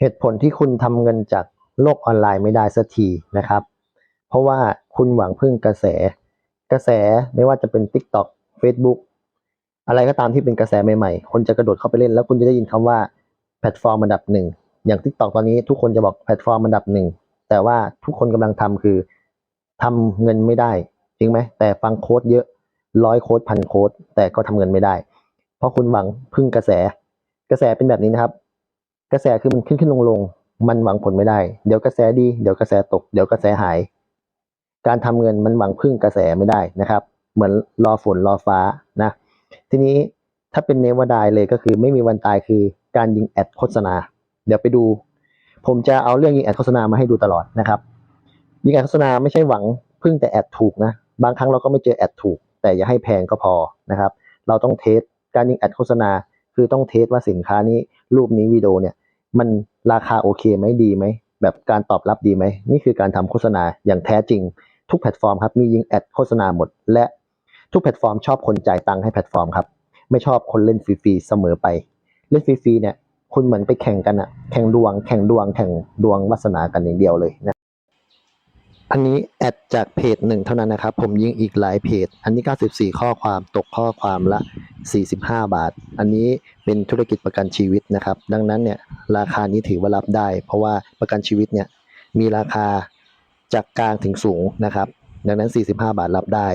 เหตุผลที่คุณทำเงินจากโลกออนไลน์ไม่ได้สักทีนะครับ เพราะว่าคุณหวังพึ่งกระแส กระแสไม่ว่าจะเป็น TikTok Facebook อะไรก็ตามที่เป็นกระแสใหม่ๆ คนจะกระโดดเข้าไปเล่น แล้วคุณจะได้ยินคำว่าแพลตฟอร์มอันดับหนึ่ง อย่าง TikTok ตอนนี้ทุกคนจะบอกแพลตฟอร์มอันดับหนึ่ง แต่ว่าทุกคนกำลังทำคือทำเงินไม่ได้ จริงไหม แต่ฟังโค้ดเยอะร้อยโค้ดพันโค้ดแต่ก็ทำเงินไม่ได้ เพราะคุณหวังพึ่งกระแส กระแสเป็นแบบนี้นะครับ กระแสคือมันขึ้นขึ้นลงลงมันหวังผลไม่ได้ เดี๋ยวกระแสดี เดี๋ยวกระแสตก เดี๋ยวกระแสหาย การทำเงินมันหวังพึ่งกระแสไม่ได้นะครับ เหมือนรอฝนรอฟ้านะ ทีนี้ถ้าเป็นเนวดายเลยก็คือไม่มีวันตายคือการยิงแอดโฆษณา เดี๋ยวไปดู ผมจะเอาเรื่องยิงแอดโฆษณามาให้ดูตลอดนะครับ ยิงแอดโฆษณาไม่ใช่หวังพึ่งแต่แอดถูกนะ บางครั้งเราก็ไม่เจอแอดถูก แต่อย่าให้แพงก็พอนะครับ เราต้องเทสการยิงแอดโฆษณา คือต้องเทสว่าสินค้านี้รูปนี้วิดีโอเนี่ย มันราคาโอเคไหมดีไหมแบบการตอบรับดีไหมนี่คือการทำโฆษณาอย่างแท้จริง ทุกแพลตฟอร์มครับมียิงแอดโฆษณาหมด และทุกแพลตฟอร์มชอบคนจ่ายตังค์ให้แพลตฟอร์มครับไม่ชอบคนเล่นฟรีๆเสมอไป เล่นฟรีๆเนี่ยคุณเหมือนไปแข่งกันอะแข่งดวง แข่งดวง แข่งดวงวาสนากันอย่างเดียวเลยนะ อันนี้แอดจากเพจหนึ่งเท่านั้นนะครับ ผมยิงอีกหลายเพจ อันนี้ 94 ข้อความตกข้อความละ 45 บาท อันนี้เป็นธุรกิจประกันชีวิตนะครับ ดังนั้นเนี่ยราคานี้ถือว่ารับได้ เพราะว่าประกันชีวิตเนี่ยมีราคาจากกลางถึงสูงนะครับ ดังนั้น 45 บาทรับได้